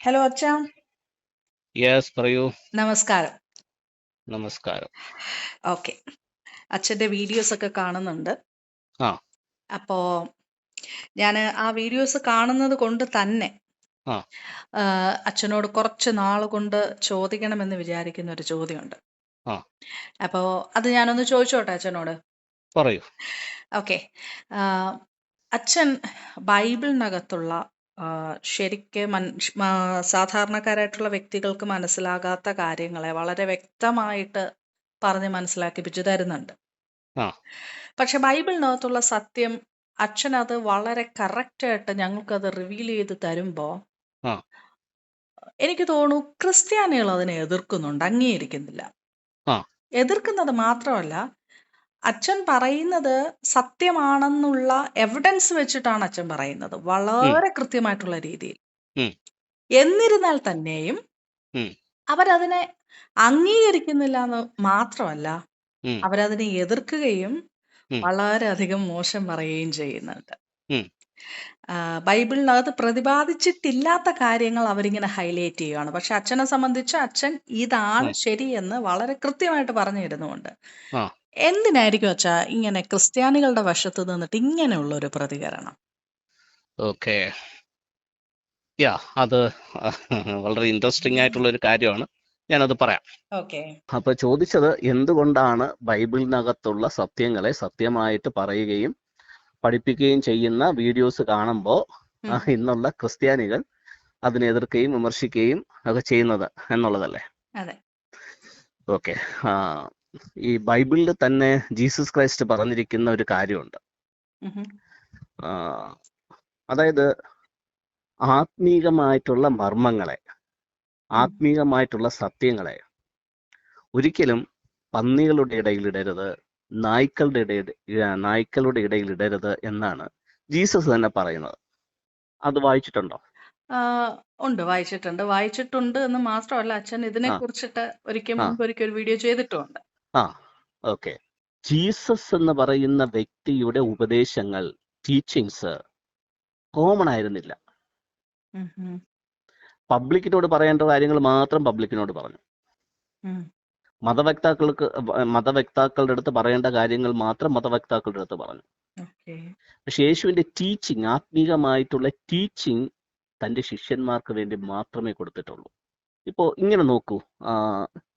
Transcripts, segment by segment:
Hello അച്ഛ. Yes പറയൂ. നമസ്കാരം. നമസ്കാരം. ഓക്കെ അച്ഛന്റെ വീഡിയോസ് ഒക്കെ കാണുന്നുണ്ട്. ആ. അപ്പോ ഞാൻ ആ വീഡിയോസ് കാണുന്നത് കൊണ്ട് തന്നെ അച്ഛനോട് കുറച്ച് നാൾ കൊണ്ട് ചോദിക്കണമെന്ന് വിചാരിക്കുന്ന ഒരു ചോദ്യമുണ്ട്. അപ്പോ അത് ഞാനൊന്ന് ചോദിച്ചോട്ടെ അച്ഛനോട്? പറയൂ. ഓക്കെ അച്ഛൻ ബൈബിളിനകത്തുള്ള ശരിക്ക് സാധാരണക്കാരായിട്ടുള്ള വ്യക്തികൾക്ക് മനസ്സിലാകാത്ത കാര്യങ്ങളെ വളരെ വ്യക്തമായിട്ട് പറഞ്ഞ് മനസ്സിലാക്കിപ്പിച്ചു തരുന്നുണ്ട്. പക്ഷെ ബൈബിളിനകത്തുള്ള സത്യം അച്ഛൻ അത് വളരെ കറക്റ്റായിട്ട് ഞങ്ങൾക്കത് റിവീൽ ചെയ്ത് തരുമ്പോൾ ആ. എനിക്ക് തോന്നുന്നു ക്രിസ്ത്യാനികൾ അതിനെ എതിർക്കുന്നുണ്ട് അംഗീകരിക്കുന്നില്ല. എതിർക്കുന്നത് മാത്രമല്ല അച്ഛൻ പറയുന്നത് സത്യമാണെന്നുള്ള എവിഡൻസ് വെച്ചിട്ടാണ് അച്ഛൻ പറയുന്നത്. വളരെ കൃത്യമായിട്ടുള്ള രീതിയിൽ. എന്നിരുന്നാൽ തന്നെയും അവരതിനെ അംഗീകരിക്കുന്നില്ല എന്ന് മാത്രമല്ല അവരതിനെ എതിർക്കുകയും വളരെയധികം മോശം പറയുകയും ചെയ്യുന്നുണ്ട്. ബൈബിളിനകത്ത് പ്രതിപാദിച്ചിട്ടില്ലാത്ത കാര്യങ്ങൾ അവരിങ്ങനെ ഹൈലൈറ്റ് ചെയ്യുകയാണ് പക്ഷെ അച്ഛനെ സംബന്ധിച്ച് അച്ഛൻ ഇതാണ്. ശരിയെന്ന് വളരെ കൃത്യമായിട്ട് പറഞ്ഞു തരുന്നുണ്ട് എന്തിനായിരിക്കും അച്ഛാ ഇങ്ങനെ ക്രിസ്ത്യാനികളുടെ വശത്ത് നിന്നിട്ട് ഇങ്ങനെയുള്ള ഒരു പ്രതികരണം? ഓക്കെ. യാ അത് വളരെ ഇൻട്രസ്റ്റിംഗ് ആയിട്ടുള്ള ഒരു കാര്യമാണ്. ഞാനത് പറയാം. ഓക്കെ. അപ്പൊ ചോദിച്ചത് എന്തുകൊണ്ടാണ് ബൈബിളിനകത്തുള്ള സത്യങ്ങളെ സത്യമായിട്ട് പറയുകയും പഠിപ്പിക്കുകയും ചെയ്യുന്ന വീഡിയോസ് കാണുമ്പോൾ ഇന്നുള്ള ക്രിസ്ത്യാനികൾ അതിനെ എതിർക്കുകയും വിമർശിക്കുകയും ഒക്കെ ചെയ്യുന്നത് എന്നുള്ളതല്ലേ? ഓക്കെ. ഈ ബൈബിളിൽ തന്നെ ജീസസ് ക്രൈസ്റ്റ് പറഞ്ഞിരിക്കുന്ന ഒരു കാര്യമുണ്ട്. അതായത് ആത്മീകമായിട്ടുള്ള മർമ്മങ്ങളെ ആത്മീകമായിട്ടുള്ള സത്യങ്ങളെ ഒരിക്കലും പന്നികളുടെ ഇടയിൽ ഇടരുത് നായ്ക്കളുടെ ഇടയിൽ നായ്ക്കളുടെ ഇടയിൽ ഇടരുത് എന്നാണ് ജീസസ് തന്നെ പറയുന്നത്. അത് വായിച്ചിട്ടുണ്ടോ? ഉണ്ട് വായിച്ചിട്ടുണ്ട്. വായിച്ചിട്ടുണ്ട് എന്ന് മാത്രമല്ല അച്ഛൻ ഇതിനെ കുറിച്ചിട്ട് ഒരിക്കൽ ഒരിക്കൽ ഒരു വീഡിയോ ചെയ്തിട്ടുമുണ്ട്. ആ ഓക്കെ ജീസസ് എന്ന് പറയുന്ന വ്യക്തിയുടെ ഉപദേശങ്ങൾ ടീച്ചിങ്സ് കോമൺ ആയിരുന്നില്ല. പബ്ലിക്കിനോട് പറയേണ്ട കാര്യങ്ങൾ മാത്രം പബ്ലിക്കിനോട് പറഞ്ഞു. മതവക്താക്കൾക്ക് മതവക്താക്കളുടെ അടുത്ത് പറയേണ്ട കാര്യങ്ങൾ മാത്രം മതവക്താക്കളുടെ അടുത്ത് പറഞ്ഞു. പക്ഷെ യേശുവിന്റെ ടീച്ചിങ് ആത്മീകമായിട്ടുള്ള ടീച്ചിങ് തന്റെ ശിഷ്യന്മാർക്ക് വേണ്ടി മാത്രമേ കൊടുത്തിട്ടുള്ളൂ. ഇപ്പോ ഇങ്ങനെ നോക്കൂ. ആ,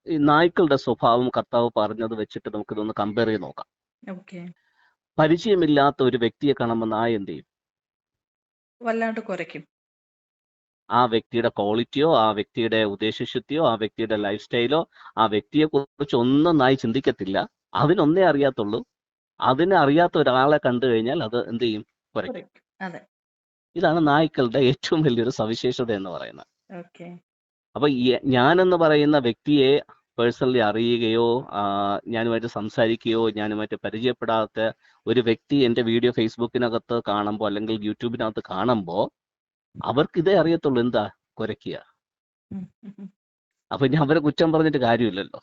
ഈ നായ്ക്കളുടെ സ്വഭാവം കർത്താവ് പറഞ്ഞത് വെച്ചിട്ട് നമുക്കിതൊന്ന് കമ്പയർ ചെയ്ത് നോക്കാം. പരിചയമില്ലാത്ത ഒരു വ്യക്തിയെ കാണുമ്പോൾ നായ എന്ത് ചെയ്യും? വല്ലാണ്ട് കുറയ്ക്കും ആ വ്യക്തിയുടെ ക്വാളിറ്റിയോ ആ വ്യക്തിയുടെ ഉദ്ദേശശുദ്ധിയോ ആ വ്യക്തിയുടെ ലൈഫ് സ്റ്റൈലോ ആ വ്യക്തിയെ കുറിച്ച് ഒന്നും നായി ചിന്തിക്കത്തില്ല. അതിനൊന്നേ അറിയാത്തുള്ളൂ. അതിനെ അറിയാത്ത ഒരാളെ കണ്ടു കഴിഞ്ഞാൽ അത് എന്ത് ചെയ്യും? അതെ. ഇതാണ് നായ്ക്കളുടെ ഏറ്റവും വലിയൊരു സവിശേഷത എന്ന് പറയുന്നത്. അപ്പൊ ഞാനെന്ന് പറയുന്ന വ്യക്തിയെ പേഴ്സണലി അറിയുകയോ ഞാനുമായിട്ട് സംസാരിക്കുകയോ ഞാനുമായിട്ട് പരിചയപ്പെടാത്ത ഒരു വ്യക്തി എന്റെ വീഡിയോ ഫേസ്ബുക്കിനകത്ത് കാണുമ്പോൾ അല്ലെങ്കിൽ യൂട്യൂബിനകത്ത് കാണുമ്പോൾ അവർക്ക് ഇതേ അറിയത്തുള്ളൂ. എന്താ? കുരയ്ക്കുക. അപ്പൊ ഞാൻ അവരെ കുറ്റം പറഞ്ഞിട്ട് കാര്യമില്ലല്ലോ.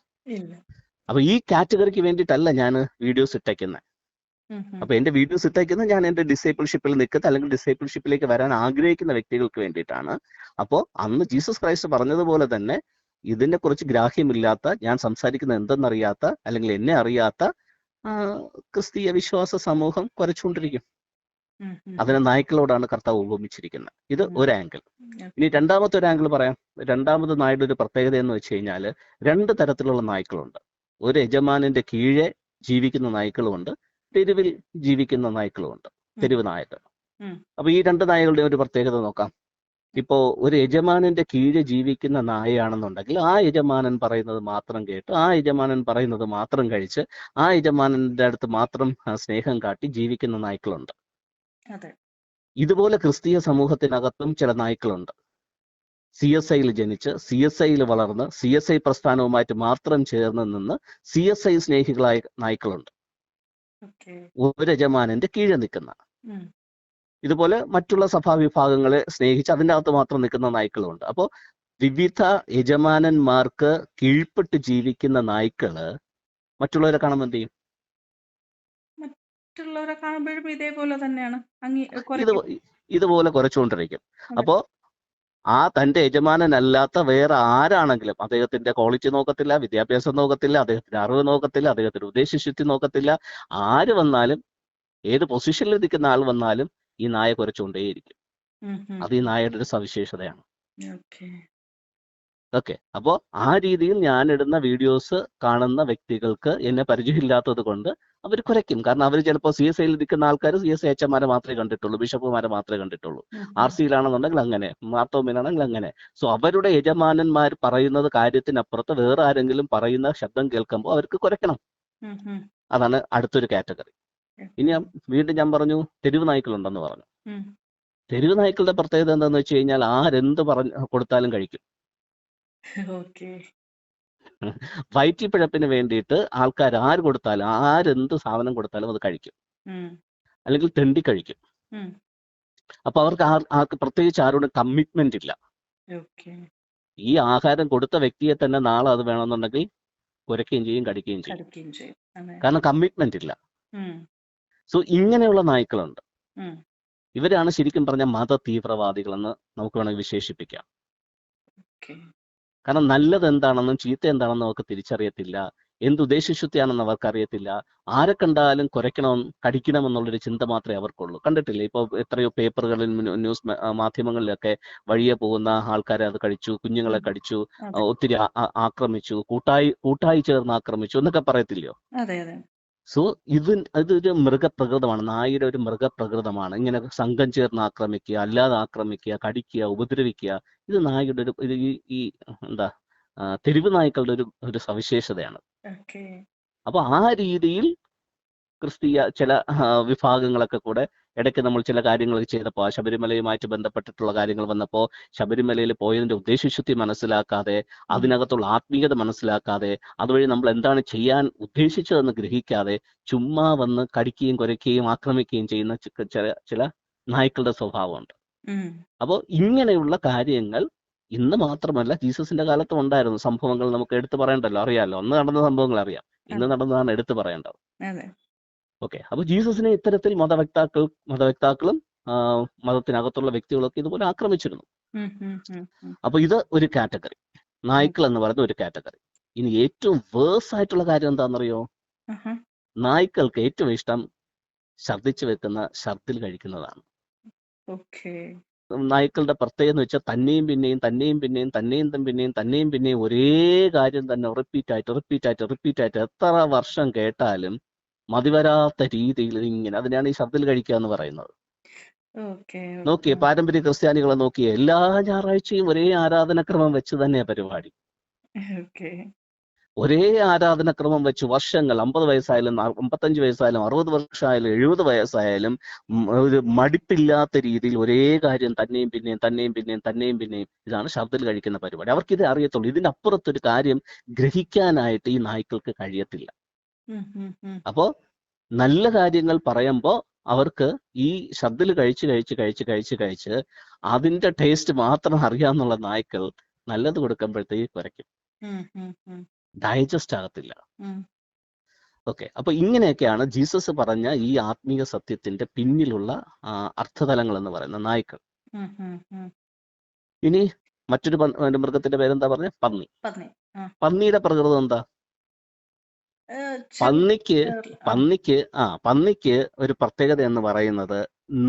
അപ്പൊ ഈ കാറ്റഗറിക്ക് വേണ്ടിയിട്ടല്ല ഞാൻ വീഡിയോസ് ഇട്ടേക്കുന്നത്. അപ്പൊ എന്റെ വീഡിയോസ് ഇട്ടേക്കുന്നത് ഞാൻ എന്റെ ഡിസേബിൾഷിപ്പിൽ നിൽക്കുന്ന അല്ലെങ്കിൽ ഡിസേബിൾഷിപ്പിലേക്ക് വരാൻ ആഗ്രഹിക്കുന്ന വ്യക്തികൾക്ക് വേണ്ടിയിട്ടാണ്. അപ്പോൾ അന്ന് ജീസസ് ക്രൈസ്റ്റ് പറഞ്ഞതുപോലെ തന്നെ ഇതിനെ കുറിച്ച് ഗ്രാഹ്യമില്ലാത്ത ഞാൻ സംസാരിക്കുന്ന എന്തെന്നറിയാത്ത അല്ലെങ്കിൽ എന്നെ അറിയാത്ത ക്രിസ്തീയ വിശ്വാസ സമൂഹം ഉം, അതിനെ. നായ്ക്കളോടാണ് കർത്താവ് ഉപമിച്ചിരിക്കുന്നത്. ഇത്. ഒരു ആംഗിൾ ഇനി രണ്ടാമത്തെ ഒരു ആംഗിൾ പറയാം. രണ്ടാമത് നായുടെ ഒരു പ്രത്യേകത എന്ന് വെച്ച് കഴിഞ്ഞാൽ രണ്ട് തരത്തിലുള്ള നായ്ക്കളുണ്ട്. ഒരു യജമാനന്റെ കീഴെ ജീവിക്കുന്ന നായ്ക്കളുമുണ്ട്. തെരുവിൽ ജീവിക്കുന്ന നായ്ക്കളുമുണ്ട് തെരുവ് നായകൾ. അപ്പൊ ഈ രണ്ട് നായകളുടെ ഒരു പ്രത്യേകത നോക്കാം. ഇപ്പോ ഒരു യജമാനന്റെ കീഴെ ജീവിക്കുന്ന നായയാണെന്നുണ്ടെങ്കിൽ ആ യജമാനൻ പറയുന്നത് മാത്രം കേട്ട് ആ യജമാനൻ പറയുന്നത് മാത്രം കഴിച്ച് ആ യജമാനന്റെ അടുത്ത് മാത്രം സ്നേഹം കാട്ടി ജീവിക്കുന്ന നായ്ക്കളുണ്ട്. ഇതുപോലെ ക്രിസ്തീയ സമൂഹത്തിനകത്തും ചില നായ്ക്കളുണ്ട്. സി എസ് ഐയിൽ ജനിച്ച് സി എസ് ഐയിൽ വളർന്ന് സി എസ് ഐ പ്രസ്ഥാനവുമായിട്ട് മാത്രം ചേർന്ന് നിന്ന് സി എസ് ഐ സ്നേഹികളായ നായ്ക്കളുണ്ട്. ഒരു യജമാനന്റെ കീഴെ നിൽക്കുന്ന. ഇതുപോലെ മറ്റുള്ള സഭാവിഭാഗങ്ങളെ സ്നേഹിച്ച് അതിന്റെ അകത്ത് മാത്രം നിൽക്കുന്ന നായ്ക്കളുണ്ട്. അപ്പോൾ വിവിധ യജമാനന്മാർക്ക് കീഴ്പ്പെട്ട് ജീവിക്കുന്ന നായ്ക്കൾ മറ്റുള്ളവരെ കാണുമ്പോൾ എന്ത് ചെയ്യും? മറ്റുള്ളവരെ കാണുമ്പോഴും ഇതേപോലെ തന്നെയാണ്. ഇതുപോലെ കുറച്ചുകൊണ്ടിരിക്കും. അപ്പോ ആ തന്റെ യജമാനനല്ലാത്ത വേറെ ആരാണെങ്കിലും അദ്ദേഹത്തിന്റെ ക്വാളിറ്റി നോക്കത്തില്ല വിദ്യാഭ്യാസം നോക്കത്തില്ല അദ്ദേഹത്തിന്റെ അറിവ് നോക്കത്തില്ല അദ്ദേഹത്തിന്റെ ഉദ്ദേശശുദ്ധി നോക്കത്തില്ല ആര് വന്നാലും ഏത് പൊസിഷനിൽ നിൽക്കുന്ന ആൾ വന്നാലും ഈ നായ കുറച്ചുകൊണ്ടേയിരിക്കും. അത് ഈ നായയുടെ ഒരു സവിശേഷതയാണ്. ഓക്കെ. അപ്പോൾ അപ്പോ ആ രീതിയിൽ ഞാനിടുന്ന വീഡിയോസ് കാണുന്ന വ്യക്തികൾക്ക് എന്നെ പരിചയമില്ലാത്തത് കൊണ്ട് അവർ കുറയ്ക്കും. കാരണം അവർ ചിലപ്പോൾ സി എസ് ഐയിൽ നിൽക്കുന്ന ആൾക്കാർ സി എസ് ഐ എച്ച്മാരെ മാത്രമേ കണ്ടിട്ടുള്ളൂ ബിഷപ്പുമാരെ മാത്രമേ കണ്ടിട്ടുള്ളൂ. ആർ. സിയിലാണെന്നുണ്ടെങ്കിൽ അങ്ങനെ മാർത്തോമിനാണെങ്കിൽ അങ്ങനെ. സോ അവരുടെ യജമാനന്മാർ പറയുന്നത് കാര്യത്തിനപ്പുറത്ത് വേറെ ആരെങ്കിലും പറയുന്ന ശബ്ദം കേൾക്കുമ്പോൾ അവർക്ക് ഉം. അതാണ് അടുത്തൊരു കാറ്റഗറി. ഇനി വീണ്ടും ഞാൻ പറഞ്ഞു തെരുവ് നായ്ക്കളുണ്ടെന്ന് പറഞ്ഞു. തെരുവ് നായ്ക്കളുടെ പ്രത്യേകത എന്താണെന്ന് വെച്ച് കഴിഞ്ഞാൽ ആരെന്ത് പറഞ്ഞു കൊടുത്താലും കഴിക്കും. ഓക്കെ. വയറ്റിപ്പിഴപ്പിന് വേണ്ടിയിട്ട് ആൾക്കാർ ആര് കൊടുത്താലും ആരെന്ത് സാധനം കൊടുത്താലും അത് കഴിക്കും. ഉം, അല്ലെങ്കിൽ തെണ്ടി കഴിക്കും. ഉം. അപ്പൊ അവർക്ക് ആർ- ആർക്ക് പ്രത്യേകിച്ച് ആരോടും കമ്മിറ്റ്മെന്റ് ഇല്ല. ഓക്കേ. ഈ ആഹാരം കൊടുത്ത വ്യക്തിയെ തന്നെ നാളെ അത് വേണമെന്നുണ്ടെങ്കിൽ കുരയ്ക്കുകയും ചെയ്യും കടിക്കുകയും ചെയ്യും. കളിക്കുകയും ചെയ്യും. അതെ. കാരണം കമ്മിറ്റ്മെന്റ് ഇല്ല. ഉം, സോ ഇങ്ങനെയുള്ള നായ്ക്കളുണ്ട്. ഉം. ഇവരാണ് ശരിക്കും പറഞ്ഞ മത തീവ്രവാദികളെന്ന് നമുക്ക് വേണമെങ്കിൽ വിശേഷിപ്പിക്കാം. ഓക്കെ. കാരണം നല്ലത് എന്താണെന്നും ചീത്ത എന്താണെന്നും അവർക്ക് തിരിച്ചറിയത്തില്ല. എന്ത് ഉദ്ദേശശുദ്ധിയാണെന്ന് അവർക്ക് അറിയത്തില്ല ആരെ കണ്ടാലും കുരയ്ക്കണം കടിക്കണം എന്നുള്ളൊരു ചിന്ത മാത്രമേ അവർക്കുള്ളൂ. കണ്ടിട്ടില്ലേ? ഇപ്പോൾ എത്രയോ പേപ്പറുകളിൽ ന്യൂസ് മാധ്യമങ്ങളിലൊക്കെ വഴിയെ പോകുന്ന ആൾക്കാരെ അത് കഴിച്ചു കുഞ്ഞുങ്ങളെ. കടിച്ചു ഒത്തിരി ആക്രമിച്ചു കൂട്ടായി കൂട്ടായി ചേർന്ന് ആക്രമിച്ചു എന്നൊക്കെ പറയത്തില്ലയോ? സോ ഇത് അതൊരു മൃഗപ്രകൃതമാണ്. നായയുടെ ഒരു മൃഗപ്രകൃതമാണ്. ഇങ്ങനെ സംഘം ചേർന്ന് ആക്രമിക്കുക അല്ലാതെ ആക്രമിക്കുക കടിക്കുക ഉപദ്രവിക്കുക ഇത് നായയുടെ ഒരു ഇത് ഈ എന്താ തെരുവ് നായ്ക്കളുടെ ഒരു ഒരു സവിശേഷതയാണ്. അപ്പൊ ആ രീതിയിൽ ക്രിസ്തീയ ചില വിഭാഗങ്ങളൊക്കെ കൂടെ ഇടയ്ക്ക് നമ്മൾ ചില കാര്യങ്ങൾ ചെയ്തപ്പോൾ ആ ശബരിമലയുമായിട്ട് ബന്ധപ്പെട്ടിട്ടുള്ള കാര്യങ്ങൾ വന്നപ്പോൾ ശബരിമലയിൽ പോയതിന്റെ ഉദ്ദേശശുദ്ധി മനസ്സിലാക്കാതെ അതിനകത്തുള്ള ആത്മീയത മനസ്സിലാക്കാതെ അതുവഴി നമ്മൾ എന്താണ് ചെയ്യാൻ ഉദ്ദേശിച്ചതെന്ന് ഗ്രഹിക്കാതെ ചുമ്മാ വന്ന് കടിക്കുകയും കുരയ്ക്കുകയും ആക്രമിക്കുകയും ചെയ്യുന്ന ചില ചില നായ്ക്കളുടെ സ്വഭാവമുണ്ട്. അപ്പോൾ ഇങ്ങനെയുള്ള കാര്യങ്ങൾ ഇന്ന് മാത്രമല്ല ജീസസിന്റെ കാലത്തും ഉണ്ടായിരുന്നു. സംഭവങ്ങൾ നമുക്ക് എടുത്തു പറയണ്ടല്ലോ അറിയാലോ. അന്ന് നടന്ന സംഭവങ്ങൾ അറിയാം. ഇന്ന് നടന്നതാണ് എടുത്തു പറയേണ്ടത്. ഓക്കെ അപ്പൊ ജീസസിനെ ഇത്തരത്തിൽ മതവക്താക്കൾ മതവക്താക്കളും മതത്തിനകത്തുള്ള വ്യക്തികളൊക്കെ ഇതുപോലെ ആക്രമിച്ചിരുന്നു. അപ്പൊ ഇത് ഒരു കാറ്റഗറി. നായ്ക്കൾ എന്ന് പറയുന്ന ഒരു കാറ്റഗറി. ഇനി ഏറ്റവും വേഴ്സ് ആയിട്ടുള്ള കാര്യം എന്താണെന്നറിയോ. നായ്ക്കൾക്ക് ഏറ്റവും ഇഷ്ടം ഛർദിച്ചു വെക്കുന്ന ഛർദിൽ കഴിക്കുന്നതാണ്. നായ്ക്കളുടെ പ്രത്യേകത എന്ന് വെച്ചാൽ തന്നെയും പിന്നെയും തന്നെയും പിന്നെയും തന്നെയും പിന്നെയും തന്നെയും പിന്നെയും ഒരേ കാര്യം തന്നെ റിപ്പീറ്റ് ആയിട്ട് റിപ്പീറ്റ് ആയിട്ട് റിപ്പീറ്റ് ആയിട്ട് എത്ര വർഷം കേട്ടാലും മതിവരാത്ത രീതിയിൽ ഇങ്ങനെ അതിനാണ് ഈ ശബ്ദത്തിൽ കഴിക്കുക എന്ന് പറയുന്നത്. നോക്കിയേ പാരമ്പര്യ ക്രിസ്ത്യാനികളെ നോക്കിയേ എല്ലാ ഞായറാഴ്ചയും ഒരേ ആരാധനക്രമം വെച്ച് തന്നെയാ പരിപാടി. ഒരേ ആരാധനക്രമം വെച്ച് വർഷങ്ങൾ അമ്പത് വയസ്സായാലും അമ്പത്തഞ്ച് വയസ്സായാലും അറുപത് വർഷമായാലും എഴുപത് വയസ്സായാലും ഒരു മടുപ്പില്ലാത്ത രീതിയിൽ ഒരേ കാര്യം തന്നെയും പിന്നെയും തന്നെയും പിന്നെയും തന്നെയും പിന്നെയും ഇതാണ് ശബ്ദത്തിൽ കഴിക്കുന്ന പരിപാടി. അവർക്ക് ഇത് അറിയത്തുള്ളൂ. ഇതിനപ്പുറത്തൊരു കാര്യം ഗ്രഹിക്കാനായിട്ട് ഈ നായ്ക്കൾക്ക് കഴിയത്തില്ല. അപ്പോ നല്ല കാര്യങ്ങൾ പറയുമ്പോൾ അവർക്ക് ഈ ശബ്ദിൽ കഴിച്ച് കഴിച്ച് കഴിച്ച് കഴിച്ച് കഴിച്ച് അതിന്റെ ടേസ്റ്റ് മാത്രം അറിയാന്നുള്ള നായ്ക്കൾ നല്ലത് കൊടുക്കുമ്പോഴത്തേക്ക് കുറയ്ക്കും. ഡൈജസ്റ്റ് ആകത്തില്ല. ഓക്കെ. അപ്പൊ ഇങ്ങനെയൊക്കെയാണ് ജീസസ് പറഞ്ഞ ഈ ആത്മീയ സത്യത്തിന്റെ പിന്നിലുള്ള അർത്ഥതലങ്ങൾ എന്ന് പറയുന്ന നായ്ക്കൾ. ഇനി മറ്റൊരു മൃഗത്തിന്റെ പേരെന്താ പറഞ്ഞ? പന്നി. പന്നി. പന്നിയുടെ പ്രകൃതം എന്താ? പന്നിക്ക് പന്നിക്ക് ആ പന്നിക്ക് ഒരു പ്രത്യേകത എന്ന് പറയുന്നത്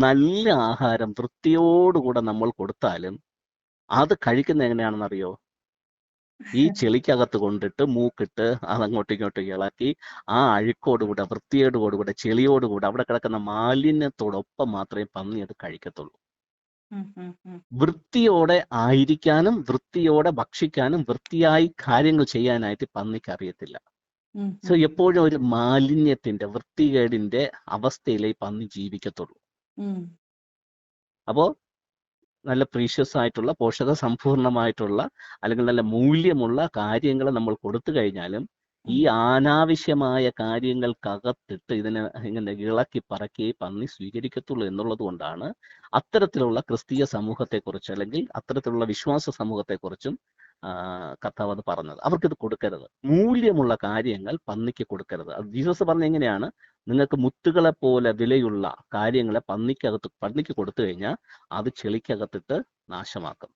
നല്ല ആഹാരം വൃത്തിയോടുകൂടെ നമ്മൾ കൊടുത്താലും അത് കഴിക്കുന്ന എങ്ങനെയാണെന്നറിയോ? ഈ ചെളിക്കകത്ത് കൊണ്ടിട്ട് മൂക്കിട്ട് അതങ്ങോട്ടും ഇങ്ങോട്ടും ഇളക്കി ആ അഴുക്കോടുകൂടെ വൃത്തിയോടുകൂടെ ചെളിയോടുകൂടെ അവിടെ കിടക്കുന്ന മാലിന്യത്തോടൊപ്പം മാത്രമേ പന്നി അത് കഴിക്കത്തുള്ളൂ. വൃത്തിയോടെ ആയിരിക്കാനും വൃത്തിയോടെ ഭക്ഷിക്കാനും വൃത്തിയായി കാര്യങ്ങൾ ചെയ്യാനായിട്ട് പന്നിക്ക് അറിയത്തില്ല. സോ എപ്പോഴും ഒരു മാലിന്യത്തിന്റെ വൃത്തികേടിന്റെ അവസ്ഥയിലേ പന്നി ജീവിക്കത്തുള്ളൂ. അപ്പോ നല്ല പ്രീഷ്യസ് ആയിട്ടുള്ള പോഷക സമ്പൂർണമായിട്ടുള്ള അല്ലെങ്കിൽ നല്ല മൂല്യമുള്ള കാര്യങ്ങൾ നമ്മൾ കൊടുത്തു കഴിഞ്ഞാലും ഈ അനാവശ്യമായ കാര്യങ്ങൾക്കകത്തിട്ട് ഇതിനെ ഇങ്ങനെ ഇളക്കി പറക്കി പന്നി സ്വീകരിക്കത്തുള്ളൂ എന്നുള്ളത് കൊണ്ടാണ് അത്തരത്തിലുള്ള ക്രിസ്തീയ സമൂഹത്തെക്കുറിച്ച് അല്ലെങ്കിൽ അത്തരത്തിലുള്ള വിശ്വാസ സമൂഹത്തെക്കുറിച്ചും കർത്താവ് അത് പറഞ്ഞത്. അവർക്കിത് കൊടുക്കരുത്. മൂല്യമുള്ള കാര്യങ്ങൾ പന്നിക്ക് കൊടുക്കരുത്. അത് ജീസസ് പറഞ്ഞ എങ്ങനെയാണ്? നിങ്ങൾക്ക് മുത്തുകളെ പോലെ വിലയുള്ള കാര്യങ്ങളെ പന്നിക്കകത്ത് പന്നിക്ക് കൊടുത്തു കഴിഞ്ഞാൽ അത് ചെളിക്കകത്തിട്ട് നാശമാക്കും.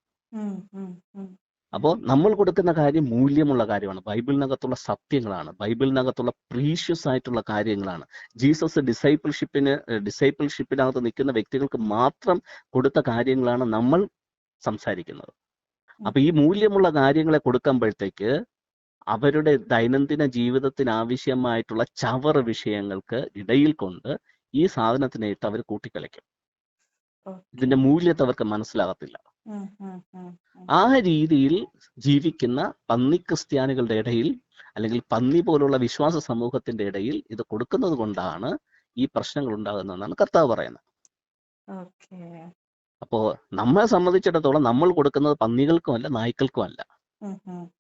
അപ്പോൾ നമ്മൾ കൊടുക്കുന്ന കാര്യം മൂല്യമുള്ള കാര്യമാണ്. ബൈബിളിനകത്തുള്ള സത്യങ്ങളാണ്. ബൈബിളിനകത്തുള്ള പ്രീഷ്യസ് ആയിട്ടുള്ള കാര്യങ്ങളാണ്. ജീസസ് ഡിസൈപ്പിൾഷിപ്പിന് ഡിസൈപ്പിൾഷിപ്പിനകത്ത് നിൽക്കുന്ന വ്യക്തികൾക്ക് മാത്രം കൊടുത്ത കാര്യങ്ങളാണ് നമ്മൾ സംസാരിക്കുന്നത്. അപ്പൊ ഈ മൂല്യമുള്ള കാര്യങ്ങളെ കൊടുക്കുമ്പോഴത്തേക്ക് അവരുടെ ദൈനംദിന ജീവിതത്തിന് ആവശ്യമായിട്ടുള്ള ചവറ് വിഷയങ്ങൾക്ക് ഇടയിൽ കൊണ്ട് ഈ സാധനത്തിനായിട്ട് അവർ കൂട്ടിക്കളിക്കും. ഇതിന്റെ മൂല്യത്തെ അവർക്ക് മനസ്സിലാകത്തില്ല. ആ രീതിയിൽ ജീവിക്കുന്ന പന്നി ക്രിസ്ത്യാനികളുടെ ഇടയിൽ അല്ലെങ്കിൽ പന്നി പോലുള്ള വിശ്വാസ സമൂഹത്തിന്റെ ഇടയിൽ ഇത് കൊടുക്കുന്നത് കൊണ്ടാണ് ഈ പ്രശ്നങ്ങൾ ഉണ്ടാകുന്നതെന്നാണ് കർത്താവ് പറയുന്നത്. ഓക്കേ അപ്പോ നമ്മളെ സംബന്ധിച്ചിടത്തോളം നമ്മൾ കൊടുക്കുന്നത് പന്നികൾക്കും അല്ല നായ്ക്കൾക്കും അല്ല.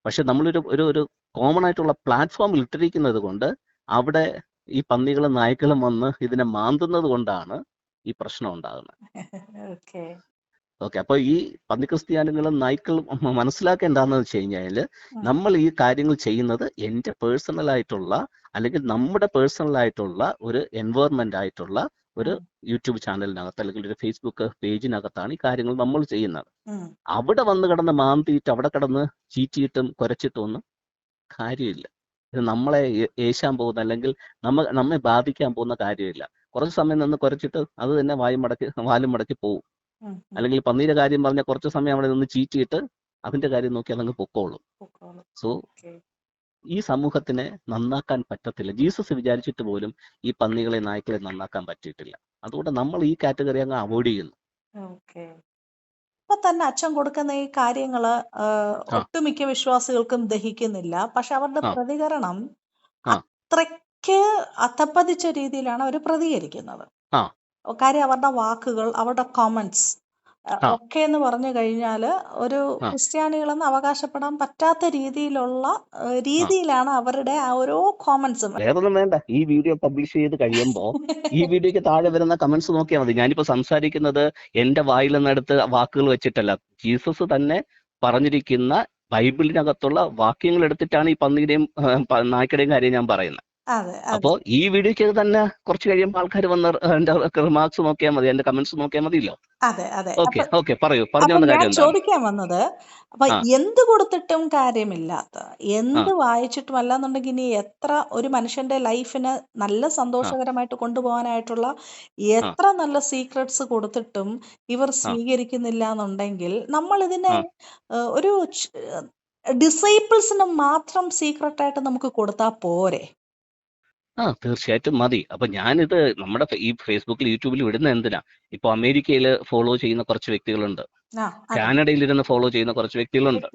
പക്ഷെ നമ്മളൊരു ഒരു ഒരു കോമൺ ആയിട്ടുള്ള പ്ലാറ്റ്ഫോമിൽ ഇട്ടിരിക്കുന്നത് കൊണ്ട് അവിടെ ഈ പന്നികളും നായ്ക്കളും വന്ന് ഇതിനെ മാന്തുന്നത് കൊണ്ടാണ് ഈ പ്രശ്നം ഉണ്ടാകുന്നത്. ഓക്കേ. ഓക്കെ അപ്പൊ ഈ പന്നി ക്രിസ്ത്യാനികളും നായ്ക്കളും മനസ്സിലാക്കുക എന്താണെന്ന് വെച്ച് കഴിഞ്ഞാൽ നമ്മൾ ഈ കാര്യങ്ങൾ ചെയ്യുന്നത് എന്റെ പേഴ്സണൽ ആയിട്ടുള്ള അല്ലെങ്കിൽ നമ്മുടെ പേഴ്സണൽ ആയിട്ടുള്ള ഒരു എൻവയറമെന്റ് ആയിട്ടുള്ള ഒരു യൂട്യൂബ് ചാനലിനകത്ത് അല്ലെങ്കിൽ ഒരു ഫേസ്ബുക്ക് പേജിനകത്താണ് ഈ കാര്യങ്ങൾ നമ്മൾ ചെയ്യുന്നത്. അവിടെ വന്ന് കിടന്ന് മാന്തിയിട്ട് അവിടെ കിടന്ന് ചീറ്റിയിട്ടും കുരച്ചിട്ടും ഒന്നും കാര്യമില്ല. ഇത് നമ്മളെ ഏശാൻ പോകുന്ന അല്ലെങ്കിൽ നമ്മ നമ്മെ ബാധിക്കാൻ പോകുന്ന കാര്യമില്ല. കുറച്ച് സമയം നിന്ന് കുരച്ചിട്ട് അത് തന്നെ വായും മടക്കി വാലും മടക്കി പോകും. അല്ലെങ്കിൽ പന്നീരെ കാര്യം പറഞ്ഞാൽ കുറച്ച് സമയം അവിടെ നിന്ന് ചീറ്റിയിട്ട് അതിന്റെ കാര്യം നോക്കി അതങ്ങ് പൊക്കോളും. സോ. ഈ സമൂഹത്തിനെ നന്നാക്കാൻ പറ്റത്തില്ല ജീസസ് വിചാരിച്ചിട്ട് പോലും ഈ പന്നികളെ നായ്ക്കളെ നന്നാക്കാൻ പറ്റിയിട്ടില്ല അതുകൊണ്ട് നമ്മൾ ഈ കാറ്റഗറി അങ്ങ് അവോയ്ഡ് ചെയ്യുന്നു. ഇപ്പൊ തന്നെ അച്ഛൻ കൊടുക്കുന്ന ഈ കാര്യങ്ങൾ. ഒട്ടുമിക്ക വിശ്വാസികൾക്കും ദഹിക്കുന്നില്ല പക്ഷെ അവരുടെ പ്രതികരണം അത്രയ്ക്ക് അത്രയ്ക്ക് അധപ്പതിച്ച രീതിയിലാണ് അവർ പ്രതികരിക്കുന്നത്. കാര്യം അവരുടെ വാക്കുകൾ അവരുടെ കോമന്റ്സ്. ഒക്കെ എന്ന് പറഞ്ഞു കഴിഞ്ഞാൽ ഒരു. ക്രിസ്ത്യാനികളെന്ന് അവകാശപ്പെടാൻ പറ്റാത്ത രീതിയിലുള്ള രീതിയിലാണ് അവരുടെ ആ ഓരോ കോമന്റ്സും വേറൊന്നും വേണ്ട. ഈ വീഡിയോ പബ്ലിഷ് ചെയ്ത് കഴിയുമ്പോൾ ഈ വീഡിയോക്ക് താഴെ വരുന്ന കമന്റ്സ് നോക്കിയാൽ മതി. ഞാനിപ്പോ സംസാരിക്കുന്നത് എന്റെ വായിൽ നിന്നെടുത്ത് വാക്കുകൾ വെച്ചിട്ടല്ല. ജീസസ് തന്നെ പറഞ്ഞിരിക്കുന്ന ബൈബിളിനകത്തുള്ള വാക്യങ്ങൾ എടുത്തിട്ടാണ് ഈ പന്നിയുടെയും നായ്ക്കടെയും കാര്യം ഞാൻ പറയുന്നത്. അപ്പോ ഈ വീഡിയോയ്ക്ക് തന്നെ കുറച്ച് കഴിയുമ്പോൾ ആൾക്കാർ വന്ന് എന്റെ റിമാർക്സ് നോക്കിയാൽ മതി എന്റെ കമന്റ്സ് നോക്കിയാൽ മതിയല്ലോ. അതെ അതെ. ഓക്കെ ഓക്കെ പറയൂ പറഞ്ഞു വന്ന കാര്യം ചോദിക്കാൻ വന്നത് അപ്പൊ. എന്ത് കൊടുത്തിട്ടും കാര്യമില്ലാത്ത എന്ത്. വായിച്ചിട്ടും അല്ലാന്നുണ്ടെങ്കിൽ ഇനി എത്ര ഒരു മനുഷ്യന്റെ ലൈഫിന് നല്ല സന്തോഷകരമായിട്ട് കൊണ്ടുപോകാനായിട്ടുള്ള എത്ര നല്ല സീക്രട്സ് കൊടുത്തിട്ടും ഇവർ സ്വീകരിക്കുന്നില്ല എന്നുണ്ടെങ്കിൽ നമ്മൾ ഇതിനെ ഒരു ഡിസൈപ്പിൾസിന് മാത്രം സീക്രട്ടായിട്ട് നമുക്ക് കൊടുത്താൽ പോരെ? ആ തീർച്ചയായിട്ടും മതി. അപ്പൊ ഞാനിത് നമ്മുടെ ഈ ഫേസ്ബുക്കിൽ യൂട്യൂബിൽ ഇടുന്ന എന്തിനാ? ഇപ്പൊ അമേരിക്കയിൽ ഫോളോ ചെയ്യുന്ന കുറച്ച് വ്യക്തികളുണ്ട്. ഇരുന്ന് ഫോളോ ചെയ്യുന്ന കുറച്ച് വ്യക്തികളുണ്ട്.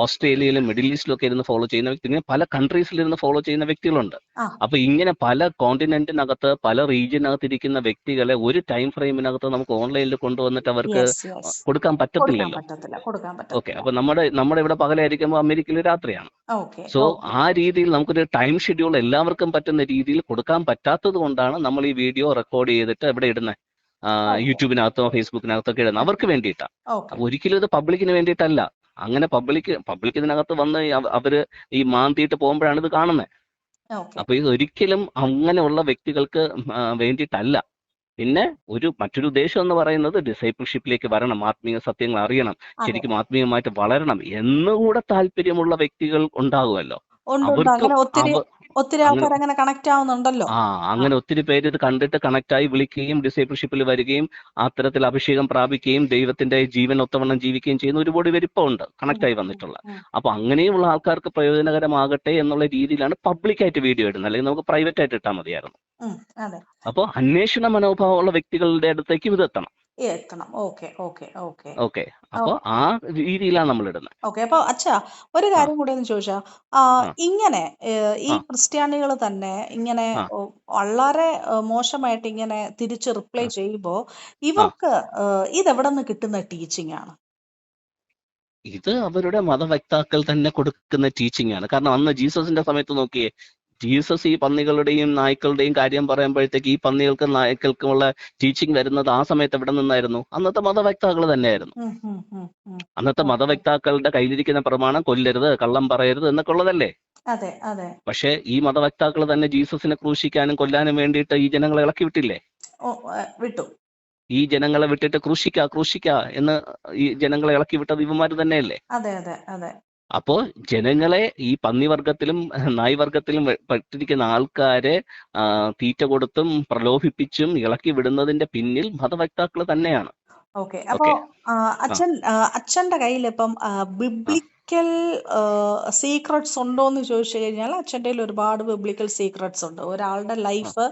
ഓസ്ട്രേലിയയിലും മിഡിൽ ഈസ്റ്റിലും ഒക്കെ ഇരുന്ന് ഫോളോ ചെയ്യുന്ന വ്യക്തി ഇങ്ങനെ പല കൺട്രീസിൽ ഇരുന്ന് ഫോളോ ചെയ്യുന്ന വ്യക്തികളുണ്ട്. അപ്പൊ ഇങ്ങനെ പല കോണ്ടിനെന്റിനകത്ത് പല റീജിയനകത്ത് ഇരിക്കുന്ന വ്യക്തികളെ ഒരു ടൈം ഫ്രെയിമിനകത്ത് നമുക്ക് ഓൺലൈനിൽ കൊണ്ടുവന്നിട്ട് അവർക്ക് കൊടുക്കാൻ പറ്റത്തില്ലല്ലോ. ഓക്കെ അപ്പൊ നമ്മുടെ നമ്മുടെ ഇവിടെ പകലായിരിക്കുമ്പോൾ അമേരിക്കയിൽ രാത്രിയാണ്. സോ ആ രീതിയിൽ നമുക്കൊരു ടൈം ഷെഡ്യൂൾ എല്ലാവർക്കും പറ്റുന്ന രീതിയിൽ കൊടുക്കാൻ പറ്റാത്തത് കൊണ്ടാണ് നമ്മൾ ഈ വീഡിയോ റെക്കോർഡ് ചെയ്തിട്ട് ഇവിടെ ഇടുന്നത് യൂട്യൂബിനകത്തോ ഫേസ്ബുക്കിനകത്തോ ഒക്കെ ഇടുന്നത് അവർക്ക് വേണ്ടിയിട്ടാണ് അപ്പൊ ഒരിക്കലും ഇത് പബ്ലിക്കിന് വേണ്ടിയിട്ടല്ല. അങ്ങനെ പബ്ലിക് പബ്ലിക് ഇതിനകത്ത് വന്ന് അവർ ഈ മാന്തിയിട്ട് പോകുമ്പോഴാണ് ഇത് കാണുന്നത് അപ്പൊ ഇത് ഒരിക്കലും അങ്ങനെയുള്ള വ്യക്തികൾക്ക് വേണ്ടിയിട്ടല്ല. പിന്നെ ഒരു മറ്റൊരു ഉദ്ദേശം എന്ന് പറയുന്നത് ഡിസൈപ്പിൾഷിപ്പിലേക്ക് വരണം. ആത്മീയ സത്യങ്ങൾ അറിയണം. ശരിക്കും ആത്മീയമായിട്ട് വളരണം. എന്നുകൂടെ താല്പര്യമുള്ള വ്യക്തികൾ ഉണ്ടാകുമല്ലോ ഉണ്ട് ഉണ്ട്. അവർക്ക് ഒത്തിരി ആൾക്കാർ അങ്ങനെ കണക്ട് ആവുന്നുണ്ടല്ലോ. ആ അങ്ങനെ ഒത്തിരി പേര് ഇത് കണ്ടിട്ട് കണക്ട് ആയി വിളിക്കുകയും ഡിസേബിൾഷിപ്പിൽ വരികയും അത്തരത്തിൽ അഭിഷേകം പ്രാപിക്കുകയും ദൈവത്തിന്റെ ജീവൻ ഒത്തവണ്ണം ജീവിക്കുകയും ചെയ്യുന്ന ഒരുപാട് പേര് ഉണ്ട് കണക്ട് ആയി വന്നിട്ടുള്ള. അപ്പൊ അങ്ങനെയുള്ള ആൾക്കാർക്ക് പ്രയോജനകരമാകട്ടെ എന്നുള്ള രീതിയിലാണ് പബ്ലിക് ആയിട്ട് വീഡിയോ ഇടുന്നത്. അല്ലെങ്കിൽ നമുക്ക് പ്രൈവറ്റ് ആയിട്ട് ഇട്ടാൽ മതിയായിരുന്നു അപ്പോൾ അന്വേഷണ മനോഭാവമുള്ള വ്യക്തികളുടെ അടുത്തേക്കും ഇത് എത്തണം. എത്തണം. Okay okay okay. ഓക്കെ. അപ്പോൾ ആ രീതിയിലാണ് നമ്മൾ ഇടുന്നത് ഓക്കെ അപ്പൊ അച്ഛാ ഒരു കാര്യം കൂടി ഒന്ന് ചോദിച്ചാ. ഇങ്ങനെ ഈ ക്രിസ്ത്യാനികൾ തന്നെ ഇങ്ങനെ വളരെ മോശമായിട്ട് ഇങ്ങനെ തിരിച്ച് റിപ്ലൈ ചെയ്യുമ്പോ ഇവർക്ക് ഇത് ഇതെവിടെ നിന്ന് കിട്ടുന്ന ടീച്ചിങ് ആണ് ഇത് അവരുടെ മതവക്താക്കൾ തന്നെ കൊടുക്കുന്ന ടീച്ചിങ് ആണ് കാരണം അന്ന് ജീസസിന്റെ സമയത്ത് നോക്കിയേ ജീസസ് ഈ പന്നികളുടെയും നായ്ക്കളുടെയും കാര്യം പറയുമ്പോഴത്തേക്ക് ഈ പന്നികൾക്കും നായ്ക്കൾക്കുമുള്ള ടീച്ചിങ് വരുന്നത് ആ സമയത്ത് എവിടെ നിന്നായിരുന്നു? അന്നത്തെ മതവക്താക്കൾ തന്നെയായിരുന്നു. അന്നത്തെ മതവക്താക്കളുടെ കയ്യിലിരിക്കുന്ന പ്രമാണം കൊല്ലരുത് കള്ളം പറയരുത് എന്നൊക്കെ ഉള്ളതല്ലേ പക്ഷേ ഈ മതവക്താക്കൾ തന്നെ ജീസസിനെ ക്രൂശിക്കാനും കൊല്ലാനും വേണ്ടിയിട്ട് ഈ ജനങ്ങളെ ഇളക്കി വിട്ടില്ലേ? വിട്ടു. ഈ ജനങ്ങളെ വിട്ടിട്ട് ക്രൂശിക്ക ക്രൂശിക്ക എന്ന് ഈ ജനങ്ങളെ ഇളക്കി വിട്ടത് ഇവന്മാര് തന്നെയല്ലേ? അതെ അതെ അതെ. അപ്പോ ജനങ്ങളെ ഈ പന്നിവർഗത്തിലും നായ്വർഗത്തിലും പെട്ടിരിക്കുന്ന ആൾക്കാരെ തീറ്റ കൊടുത്തും പ്രലോഭിപ്പിച്ചും ഇളക്കി വിടുന്നതിന്റെ പിന്നിൽ മതവക്താക്കൾ തന്നെയാണ്. ഓക്കെ. അപ്പോ അച്ഛൻ അച്ഛന്റെ കയ്യിൽ ഇപ്പം ബിബ്ലിക്കൽ സീക്രട്സ് ഉണ്ടോ എന്ന് ചോദിച്ചു കഴിഞ്ഞാൽ അച്ഛന്റെ കയ്യിൽ ഒരുപാട് ബിബ്ലിക്കൽ സീക്രട്സ് ഉണ്ട്. ഒരാളുടെ ലൈഫ്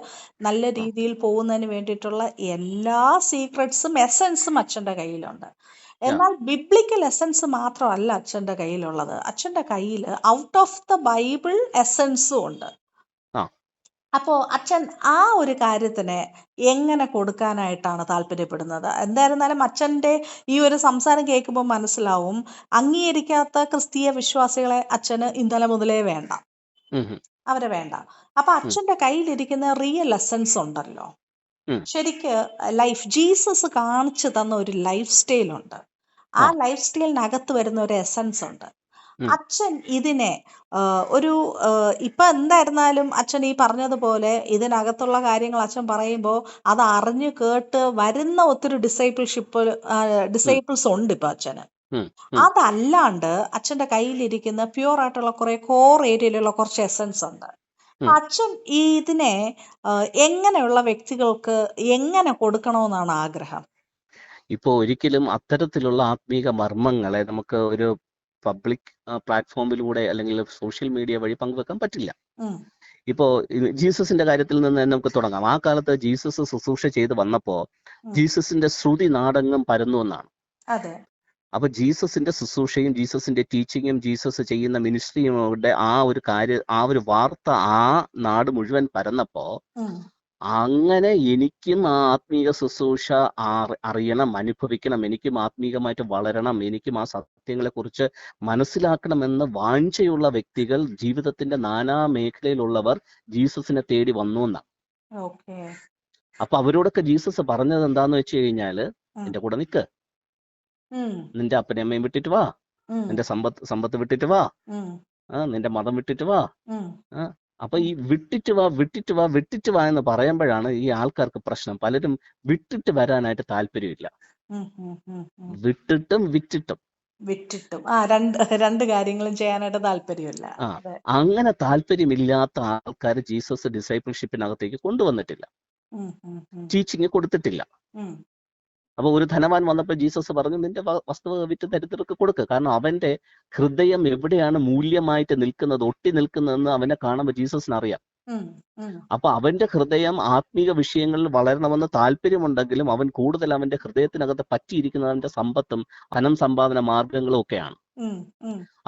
നല്ല രീതിയിൽ പോകുന്നതിന് വേണ്ടിയിട്ടുള്ള എല്ലാ സീക്രട്സും എസൻസും അച്ഛന്റെ കയ്യിലുണ്ട്. എന്നാൽ ബിബ്ലിക്കൽ എസൻസ് മാത്രമല്ല അച്ഛന്റെ കയ്യിലുള്ളത്. അച്ഛന്റെ കയ്യിൽ ഔട്ട് ഓഫ് ദ ബൈബിൾ എസൻസും ഉണ്ട്. അപ്പോ അച്ഛൻ ആ ഒരു കാര്യത്തിന് എങ്ങനെ കൊടുക്കാനായിട്ടാണ് താല്പര്യപ്പെടുന്നത്? എന്തായിരുന്നാലും അച്ഛന്റെ ഈ ഒരു സംസാരം കേൾക്കുമ്പോൾ മനസ്സിലാവും അംഗീകരിക്കാത്ത ക്രിസ്തീയ വിശ്വാസികളെ അച്ഛന് ഇന്നലെ മുതലേ വേണ്ട. അവരെ വേണ്ട. അപ്പൊ അച്ഛന്റെ കയ്യിലിരിക്കുന്ന റിയൽ എസൻസ് ഉണ്ടല്ലോ. ശരിക്ക് ലൈഫ് ജീസസ് കാണിച്ചു തന്ന ഒരു ലൈഫ് സ്റ്റൈൽ ഉണ്ട് ആ. ലൈഫ് സ്റ്റൈലിനകത്ത് വരുന്ന ഒരു എസൻസ് ഉണ്ട് അച്ഛൻ ഇതിനെ ഒരു ഇപ്പൊ എന്തായിരുന്നാലും അച്ഛൻ ഈ പറഞ്ഞതുപോലെ ഇതിനകത്തുള്ള കാര്യങ്ങൾ അച്ഛൻ പറയുമ്പോൾ അത് അറിഞ്ഞു കേട്ട് വരുന്ന ഒത്തിരി ഡിസൈപ്പിൾഷിപ്പ് ഡിസൈപ്പിൾസ് ഉണ്ട് ഇപ്പൊ അച്ഛന്. അതല്ലാണ്ട് അച്ഛന്റെ കയ്യിലിരിക്കുന്ന പ്യുവർ ആയിട്ടുള്ള കുറെ കോർ ഏരിയയിലുള്ള കുറച്ച് എസൻസ് ഉണ്ട്. അച്ഛൻ ഈ ഇതിനെ എങ്ങനെയുള്ള വ്യക്തികൾക്ക് എങ്ങനെ കൊടുക്കണമെന്നാണ് ആഗ്രഹം? ഇപ്പോ ഒരിക്കലും അത്തരത്തിലുള്ള ആത്മീക മർമ്മങ്ങളെ നമുക്ക് ഒരു പബ്ലിക് പ്ലാറ്റ്ഫോമിലൂടെ അല്ലെങ്കിൽ സോഷ്യൽ മീഡിയ വഴി പങ്കുവെക്കാൻ പറ്റില്ല. ഉം, ഇപ്പോ ഇത് ജീസസിന്റെ കാര്യത്തിൽ നിന്ന് തന്നെ നമുക്ക് തുടങ്ങാം. ആ കാലത്ത് ജീസസ് ശുശ്രൂഷ ചെയ്ത് വന്നപ്പോ ഉം. ജീസസിന്റെ ശ്രുതി നാടങ്ങും പരന്നു എന്നാണ്. അതെ. അപ്പൊ ജീസസിന്റെ ശുശ്രൂഷയും ജീസസിന്റെ ടീച്ചിങ്ങും ജീസസ് ചെയ്യുന്ന മിനിസ്ട്രിയും അവരുടെ ആ ഒരു കാര്യ ആ ഒരു വാർത്ത ആ നാട് മുഴുവൻ പരന്നപ്പോ അങ്ങനെ എനിക്കും ആ ആത്മീയ ശുശ്രൂഷ അറി- അറിയണം അനുഭവിക്കണം എനിക്കും ആത്മീകമായിട്ട് വളരണം എനിക്കും ആ സത്യങ്ങളെ കുറിച്ച് മനസ്സിലാക്കണമെന്ന് വാഞ്ചയുള്ള വ്യക്തികൾ ജീവിതത്തിന്റെ നാനാ മേഖലയിലുള്ളവർ ജീസസിനെ തേടി വന്നു എന്നാണ് അപ്പൊ അവരോടൊക്കെ ജീസസ് പറഞ്ഞത് എന്താന്ന് വെച്ച് കഴിഞ്ഞാൽ എന്റെ കൂടെ നിക്ക്. ഉം, നിന്റെ അപ്പനെ അമ്മയും വിട്ടിട്ട് വാ. നിന്റെ സമ്പത്ത് സമ്പത്ത് വിട്ടിട്ട് വാ. ആ നിന്റെ മതം വിട്ടിട്ട് വാ. അപ്പൊ ഈ വിട്ടിട്ട് വാ വിട്ടിട്ട് വാ വിട്ടിട്ട് വാ എന്ന് പറയുമ്പോഴാണ് ഈ ആൾക്കാർക്ക് പ്രശ്നം. പലരും വിട്ടിട്ട് വരാനായിട്ട് താല്പര്യമില്ല. വിട്ടിട്ടും വിറ്റിട്ടും. വിറ്റിട്ടും. ആ രണ്ട് രണ്ട് കാര്യങ്ങളും ചെയ്യാനായിട്ട് താല്പര്യമില്ല. അങ്ങനെ താല്പര്യമില്ലാത്ത ആൾക്കാർ ജീസസ് ഡിസൈപ്പിൾഷിപ്പിനകത്തേക്ക് കൊണ്ടുവന്നിട്ടില്ല. ടീച്ചിങ് കൊടുത്തിട്ടില്ല. അപ്പൊ ഒരു ധനവാൻ വന്നപ്പോൾ ജീസസ് പറഞ്ഞു നിന്റെ വസ്തു വിറ്റ് ദരിദ്രർക്ക് കൊടുക്ക്. കാരണം അവന്റെ ഹൃദയം എവിടെയാണ് മൂല്യമായിട്ട് നിൽക്കുന്നത് ഒട്ടി നിൽക്കുന്നതെന്ന് അവനെ കാണുമ്പോൾ ജീസസിന് അറിയാം. അപ്പൊ അവന്റെ ഹൃദയം ആത്മീക വിഷയങ്ങളിൽ വളരണമെന്ന് താല്പര്യമുണ്ടെങ്കിലും അവൻ കൂടുതൽ അവന്റെ ഹൃദയത്തിനകത്ത് പറ്റിയിരിക്കുന്നത് അവന്റെ സമ്പത്തും ധനം സമ്പാദന മാർഗങ്ങളും ഒക്കെയാണ്.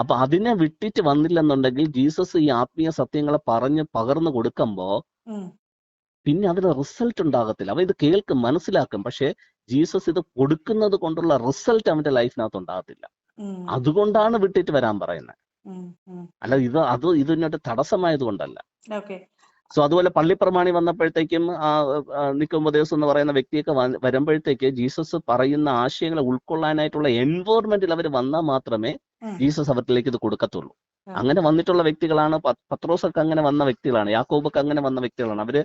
അപ്പൊ അതിനെ വിട്ടിട്ട് വന്നില്ലെന്നുണ്ടെങ്കിൽ ജീസസ് ഈ ആത്മീയ സത്യങ്ങളെ പറഞ്ഞ് പകർന്നു കൊടുക്കുമ്പോ പിന്നെ അതിന് റിസൾട്ട് ഉണ്ടാകത്തില്ല. അവൻ ഇത് കേൾക്കും മനസ്സിലാക്കും. പക്ഷെ ജീസസ് ഇത് കൊടുക്കുന്നത് കൊണ്ടുള്ള റിസൾട്ട് അവന്റെ ലൈഫിനകത്ത് ഉണ്ടാകത്തില്ല. അതുകൊണ്ടാണ് വിട്ടിട്ട് വരാൻ പറയുന്നത്. അല്ല ഇത് അത് ഇതിനൊരു തടസ്സമായത് കൊണ്ടല്ല സോ അതുപോലെ പള്ളിപ്രമാണി വന്നപ്പോഴത്തേക്കും ആ നിക്കുമ്പദേശം എന്ന് പറയുന്ന വ്യക്തിയൊക്കെ വരുമ്പോഴത്തേക്ക് ജീസസ് പറയുന്ന ആശയങ്ങളെ ഉൾക്കൊള്ളാനായിട്ടുള്ള എൻവോർമെന്റിൽ അവർ വന്നാൽ മാത്രമേ ജീസസ് അവരിലേക്ക് ഇത് കൊടുക്കത്തുള്ളൂ. അങ്ങനെ വന്നിട്ടുള്ള വ്യക്തികളാണ് പത്രോസൊക്കെ അങ്ങനെ വന്ന വ്യക്തികളാണ് യാക്കോബൊക്കെ അങ്ങനെ വന്ന വ്യക്തികളാണ്. അവർ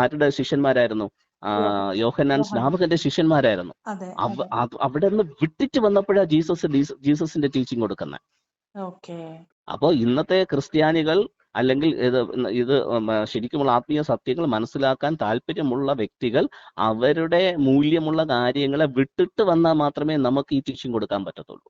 ആരുടെ ശിഷ്യന്മാരായിരുന്നു? യോഹന്നാൻ. സ്നാപകന്റെ ശിഷ്യന്മാരായിരുന്നു. അവിടെ നിന്ന് വിട്ടിട്ട് വന്നപ്പോഴാ ജീസസ് ജീസസിന്റെ ടീച്ചിങ് കൊടുക്കുന്നത് ഓക്കെ അപ്പോൾ ഇന്നത്തെ ക്രിസ്ത്യാനികൾ അല്ലെങ്കിൽ ഇത് ഇത് ശരിക്കുമുള്ള ആത്മീയ സത്യങ്ങൾ മനസ്സിലാക്കാൻ താല്പര്യമുള്ള വ്യക്തികൾ അവരുടെ മൂല്യമുള്ള കാര്യങ്ങളെ വിട്ടിട്ട് വന്നാൽ മാത്രമേ നമുക്ക് ഈ ടീച്ചിങ് കൊടുക്കാൻ പറ്റത്തുള്ളൂ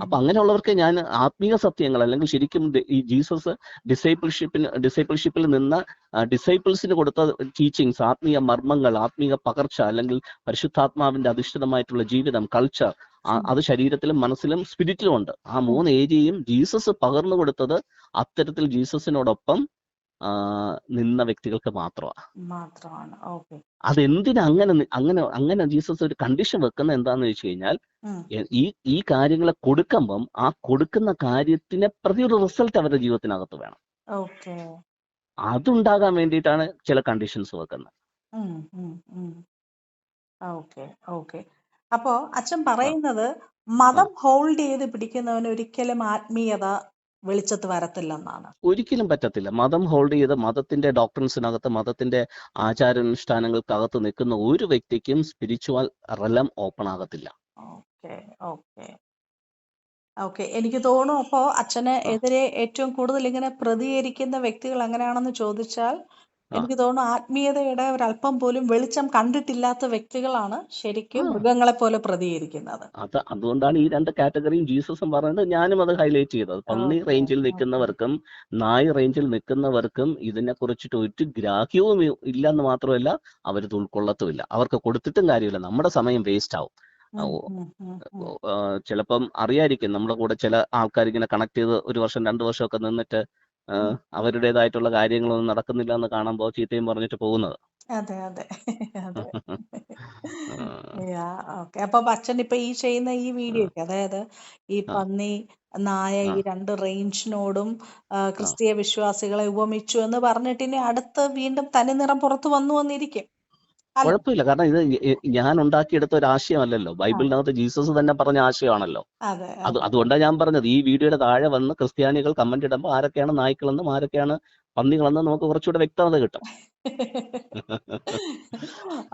അപ്പൊ അങ്ങനെയുള്ളവർക്ക് ഞാൻ ആത്മീയ സത്യങ്ങൾ അല്ലെങ്കിൽ ശരിക്കും ഈ ജീസസ് ഡിസൈപ്പിൾഷിപ്പിന് ഡിസൈപ്പിൾഷിപ്പിൽ നിന്ന ഡിസൈപ്പിൾസിന് കൊടുത്ത ടീച്ചിങ്സ് ആത്മീയ മർമ്മങ്ങൾ ആത്മീയ പകർച്ച അല്ലെങ്കിൽ പരിശുദ്ധാത്മാവിന്റെ അധിഷ്ഠിതമായിട്ടുള്ള ജീവിതം കൾച്ചർ. അത് ശരീരത്തിലും മനസ്സിലും സ്പിരിറ്റിലും ഉണ്ട്. ആ മൂന്ന് ഏരിയയും ജീസസ് പകർന്നു കൊടുത്തത് അത്തരത്തിൽ ജീസസിനോടൊപ്പം നിന്ന വ്യക്തികൾക്ക് മാത്രമാണ്. അതെന്തിനാ അങ്ങനെ അങ്ങനെ അങ്ങനെ ജീസസ് ഒരു കണ്ടീഷൻ വെക്കുന്ന എന്താന്ന് വെച്ച് കഴിഞ്ഞാൽ ഈ ഈ കാര്യങ്ങളെ കൊടുക്കുമ്പം ആ കൊടുക്കുന്ന കാര്യത്തിനെ പ്രതി ഒരു റിസൾട്ട് അവരുടെ ജീവിതത്തിനകത്ത് വേണം. അതുണ്ടാകാൻ വേണ്ടിയിട്ടാണ് ചില കണ്ടീഷൻസ് വെക്കുന്നത്. Okay okay. അപ്പോ അച്ഛൻ പറയുന്നത് മതം ഹോൾഡ് ചെയ്ത് പിടിക്കുന്നവന് ഒരിക്കലും ആത്മീയത വെളിച്ചത്ത് വരത്തില്ലെന്നാണ്. ഒരിക്കലും പറ്റത്തില്ല. മതം ഹോൾഡ് ചെയ്ത് മതത്തിന്റെ ഡോക്ടറിൻസിനകത്ത് മതത്തിന്റെ ആചാരാനുഷ്ഠാനങ്ങൾക്കകത്ത് നിൽക്കുന്ന ഒരു വ്യക്തിക്കും സ്പിരിച്വൽ റലം ഓപ്പൺ ആകത്തില്ല. Okay okay. ഓക്കെ എനിക്ക് തോന്നുന്നു അപ്പോ അച്ഛന് ആ. എതിരെ ഏറ്റവും കൂടുതൽ ഇങ്ങനെ പ്രതികരിക്കുന്ന വ്യക്തികൾ അങ്ങനെയാണെന്ന് ചോദിച്ചാൽ എനിക്ക് തോന്നുന്നു ആത്മീയതയുടെ ഒരല്പം പോലും വെളിച്ചം കണ്ടിട്ടില്ലാത്ത വ്യക്തികളാണ് ശരിക്കും മൃഗങ്ങളെ പോലെ പ്രതികരിക്കുന്നത്. അത് അതുകൊണ്ടാണ് ഈ രണ്ട് കാറ്റഗറിയും ജീസസും പറഞ്ഞത്. ഞാനും അത് ഹൈലൈറ്റ് ചെയ്തത് പന്നി റേഞ്ചിൽ നിൽക്കുന്നവർക്കും നായ് റേഞ്ചിൽ നിൽക്കുന്നവർക്കും ഇതിനെ കുറിച്ചിട്ട് ഒരു ഗ്രാഹ്യവും ഇല്ല ഇല്ലെന്ന് മാത്രമല്ല അവരിത് ഉൾക്കൊള്ളത്തുമില്ല. അവർക്ക് കൊടുത്തിട്ടും കാര്യമില്ല. നമ്മുടെ സമയം വേസ്റ്റ് ആവും. ചിലപ്പം അറിയായിരിക്കും. നമ്മുടെ കൂടെ ചില ആൾക്കാർ ഇങ്ങനെ കണക്ട് ചെയ്ത് ഒരു വർഷം രണ്ട് ഒക്കെ നിന്നിട്ട്. അവരുടേതായിട്ടുള്ള കാര്യങ്ങളൊന്നും നടക്കുന്നില്ല എന്ന് കാണുമ്പോൾ ചീത്തയും പറഞ്ഞിട്ട് പോകുന്നത്. അതെ അതെ ഓക്കെ. അപ്പൊ അച്ഛൻ ഇപ്പൊ ഈ ചെയ്യുന്ന ഈ വീഡിയോ അതായത് ഈ പന്നി നായ ഈ രണ്ട് റേഞ്ചിനോടും. ക്രിസ്തീയ വിശ്വാസികളെ ഉപമിച്ചു എന്ന് പറഞ്ഞിട്ട് ഇനി അടുത്ത് വീണ്ടും തനിനിറം പുറത്തു വന്നു വന്നിരിക്കും. കുഴപ്പമില്ല. കാരണം ഇത് ഞാൻ ഉണ്ടാക്കിയെടുത്ത ഒരു ആശയമല്ലല്ലോ. ബൈബിളിനകത്ത് ജീസസ് തന്നെ പറഞ്ഞ ആശയമാണല്ലോ. അതെ അത്. അതെ അതുകൊണ്ടാണ് ഞാൻ പറഞ്ഞത്. ഈ വീഡിയോയുടെ താഴെ വന്ന് ക്രിസ്ത്യാനികൾ കമന്റ് ഇടുമ്പോൾ ആരൊക്കെയാണ് നായ്ക്കളെന്നും ആരൊക്കെയാണ് പന്നികളെന്നും നമുക്ക് കുറച്ചുകൂടെ വ്യക്തത കിട്ടും.